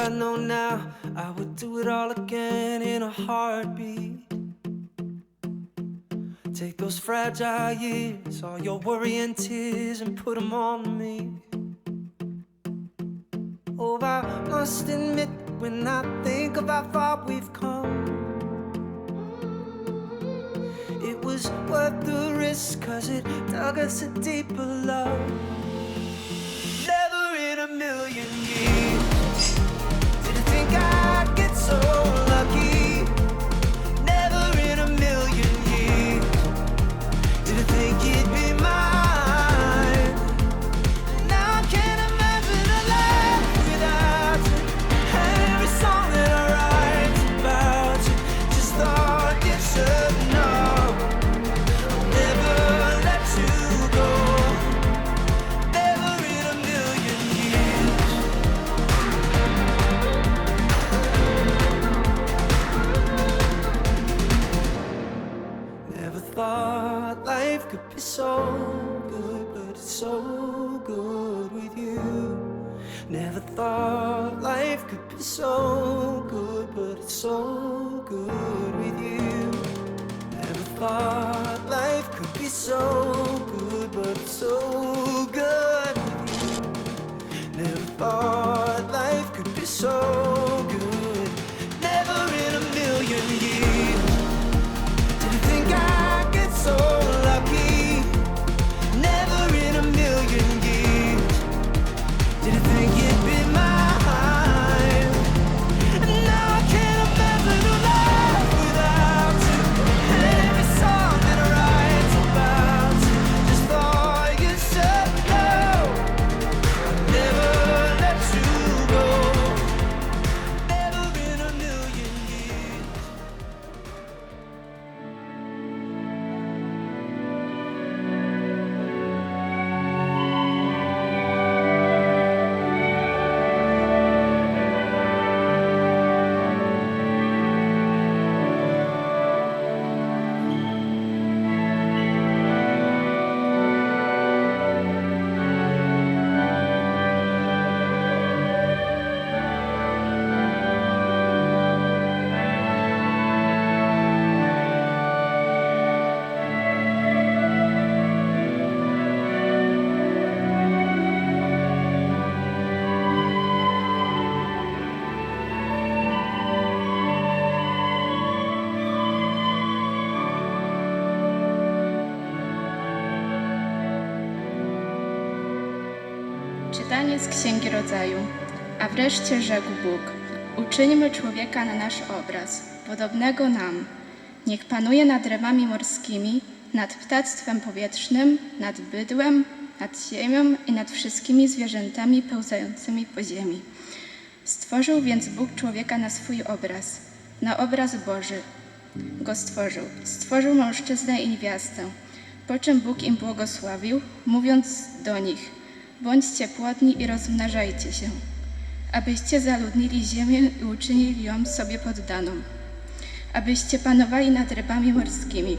I know now, I would do it all again in a heartbeat. Take those fragile years, all your worry and tears, and put them on me. Oh, I must admit, when I think of how far we've come, it was worth the risk, cause it dug us a deeper love. Thought life could be so good, but so good. Never thought life could be so Z Księgi Rodzaju. A wreszcie rzekł Bóg: Uczyńmy człowieka na nasz obraz, podobnego nam. Niech panuje nad rybami morskimi, nad ptactwem powietrznym, nad bydłem, nad ziemią i nad wszystkimi zwierzętami pełzającymi po ziemi. Stworzył więc Bóg człowieka na swój obraz, na obraz Boży. Go stworzył. Stworzył mężczyznę i niewiastę. Po czym Bóg im błogosławił, mówiąc do nich: Bądźcie płodni i rozmnażajcie się, abyście zaludnili ziemię i uczynili ją sobie poddaną, abyście panowali nad rybami morskimi,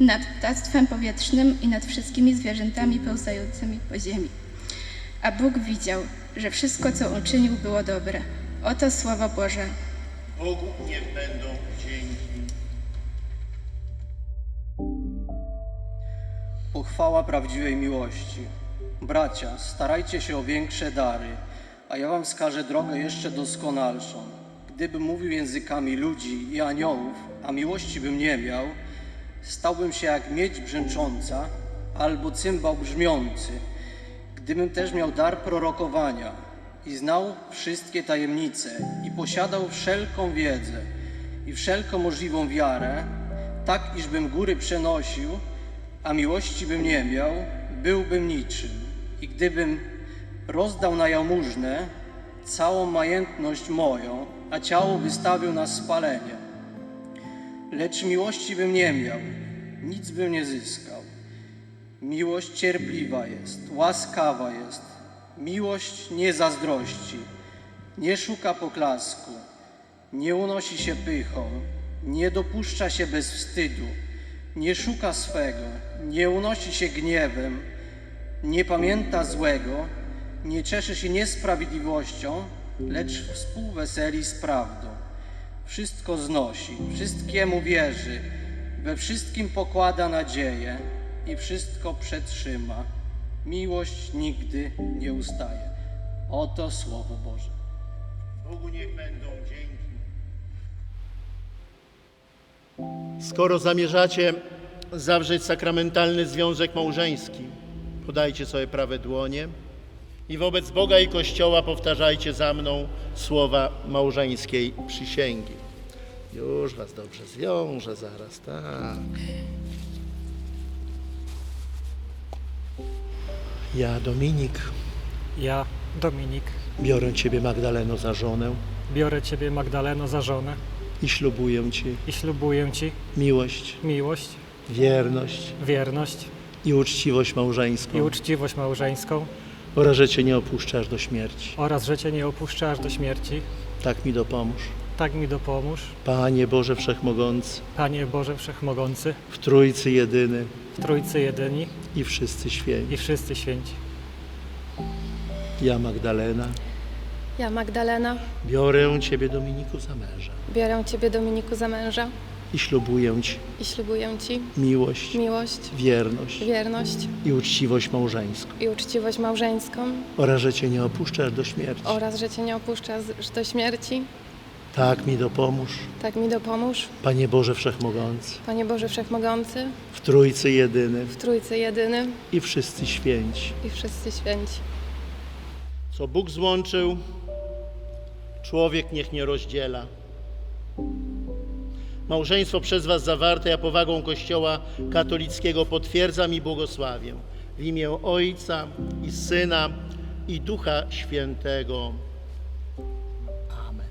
nad ptactwem powietrznym i nad wszystkimi zwierzętami pełzającymi po ziemi. A Bóg widział, że wszystko, co uczynił, było dobre. Oto słowo Boże. Bogu niech będą dzięki. Pochwała prawdziwej miłości. Bracia, starajcie się o większe dary, a ja wam wskażę drogę jeszcze doskonalszą. Gdybym mówił językami ludzi i aniołów, a miłości bym nie miał, stałbym się jak miedź brzęcząca albo cymbał brzmiący. Gdybym też miał dar prorokowania i znał wszystkie tajemnice i posiadał wszelką wiedzę i wszelką możliwą wiarę, tak iżbym góry przenosił, a miłości bym nie miał, byłbym niczym. I gdybym rozdał na jałmużnę całą majętność moją, a ciało wystawił na spalenie, lecz miłości bym nie miał, nic bym nie zyskał. Miłość cierpliwa jest, łaskawa jest. Miłość nie zazdrości, nie szuka poklasku, nie unosi się pychą, nie dopuszcza się bez wstydu, nie szuka swego, nie unosi się gniewem, nie pamięta złego, nie cieszy się niesprawiedliwością, lecz współweseli z prawdą. Wszystko znosi, wszystkiemu wierzy, we wszystkim pokłada nadzieję i wszystko przetrzyma. Miłość nigdy nie ustaje. Oto Słowo Boże. Bogu niech będą dzięki. Skoro zamierzacie zawrzeć sakramentalny związek małżeński, podajcie sobie prawe dłonie i wobec Boga i Kościoła powtarzajcie za mną słowa małżeńskiej przysięgi. Już was dobrze zwiążę zaraz, tak. Ja, Dominik, Ja, Dominik, biorę Ciebie, Magdaleno, za żonę. Biorę Ciebie, Magdaleno, za żonę. I ślubuję Ci. I ślubuję Ci miłość, miłość, wierność. wierność i uczciwość małżeńską. I uczciwość małżeńską. Oraz, że Cię nie opuszczasz do śmierci. oraz, że Cię nie opuszczę aż do śmierci. Tak mi dopomóż. Tak mi dopomóż, Panie Boże Wszechmogący, Panie Boże Wszechmogący, w Trójcy jedyny. W Trójcy Jedyni. I wszyscy święci. i wszyscy święci. Ja, Magdalena, Ja, Magdalena, biorę Ciebie, Dominiku, za męża. Biorę Ciebie, Dominiku, za męża i ślubuję Ci i ślubuję Ci miłość, miłość, wierność wierność i uczciwość małżeńską i uczciwość małżeńską oraz, że Cię nie opuszczasz do śmierci. oraz, że Cię nie opuszcza z- do śmierci. Tak mi dopomóż, Tak mi dopomóż, Panie Boże Wszechmogący, Panie Boże Wszechmogący, w Trójcy jedyny w Trójcy Jedyny i wszyscy święci. i wszyscy święci. Co Bóg złączył, człowiek niech nie rozdziela. Małżeństwo przez Was zawarte, ja powagą Kościoła katolickiego potwierdzam i błogosławię. W imię Ojca i Syna i Ducha Świętego. Amen.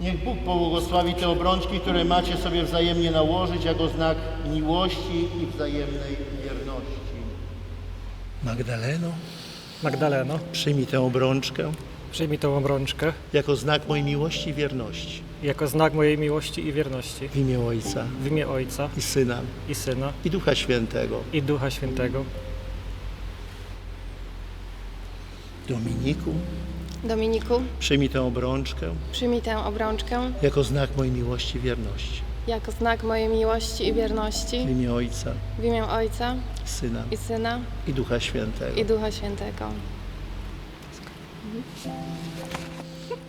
Niech Bóg pobłogosławi te obrączki, które macie sobie wzajemnie nałożyć jako znak miłości i wzajemnej wierności. Magdaleno, Magdaleno, przyjmij tę obrączkę przyjmij tą obrączkę jako znak mojej miłości i wierności. Jako znak mojej miłości i wierności. W imię Ojca W imię Ojca i Syna i Syna i Ducha Świętego. i Ducha Świętego. Dominiku, Dominiku, przyjmij tę obrączkę przyjmij tę obrączkę jako znak mojej miłości i wierności. jako znak mojej miłości i wierności W imię Ojca, w imię Ojca Syna i Syna i Ducha Świętego. i Ducha Świętego.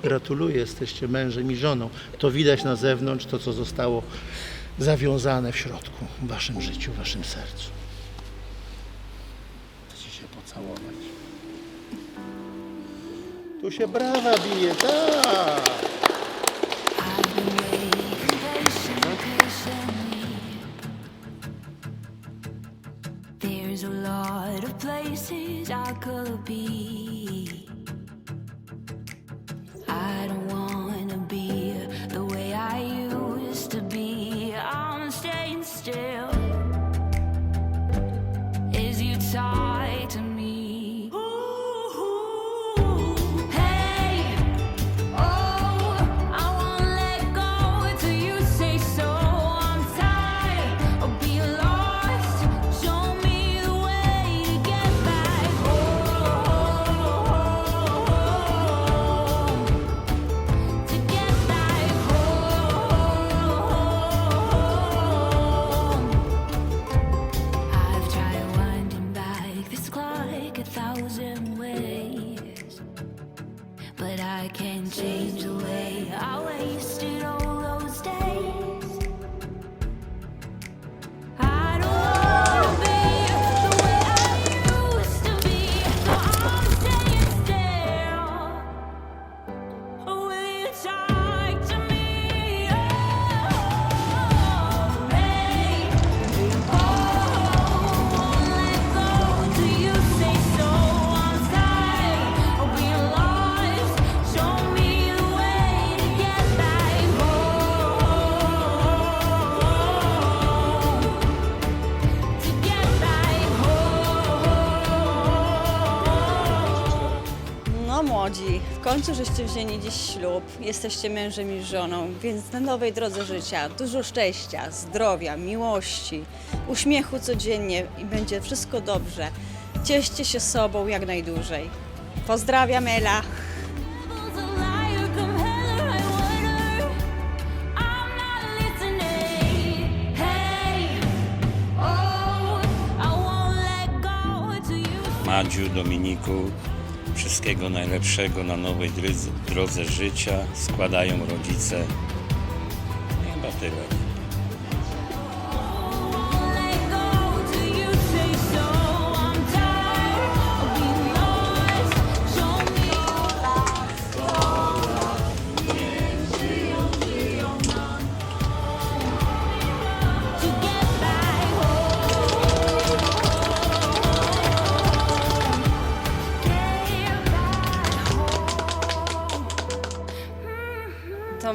Gratuluję, jesteście mężem i żoną. To widać na zewnątrz, to co zostało zawiązane w środku, w waszym życiu, w waszym sercu. Chcecie się pocałować. Tu się brawa bije, tak! There's a lot of places I could be. But I can't change the way I wasted all those days. żeście wzięli dziś ślub, jesteście mężem i żoną, więc na nowej drodze życia dużo szczęścia, zdrowia, miłości, uśmiechu codziennie i będzie wszystko dobrze. Cieszcie się sobą jak najdłużej. Pozdrawiam Ela. Madziu, Dominiku, wszystkiego najlepszego na nowej drodze, życia składają rodzice. Chyba tyle.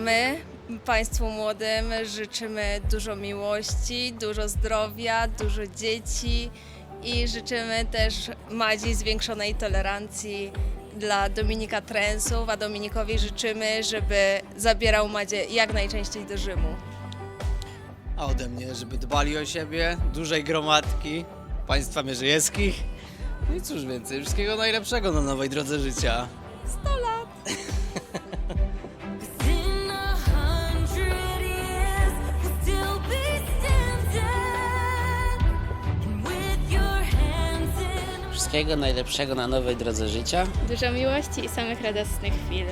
My, Państwu młodym, życzymy dużo miłości, dużo zdrowia, dużo dzieci i życzymy też Madzi zwiększonej tolerancji dla Dominika Trensów, a Dominikowi życzymy, żeby zabierał Madzie jak najczęściej do Rzymu. A ode mnie, żeby dbali o siebie, dużej gromadki, państwa mierzejewskich. No i cóż więcej, wszystkiego najlepszego na nowej drodze życia. In Wszystkiego najlepszego na nowej drodze życia. Dużo miłości i samych radosnych chwil.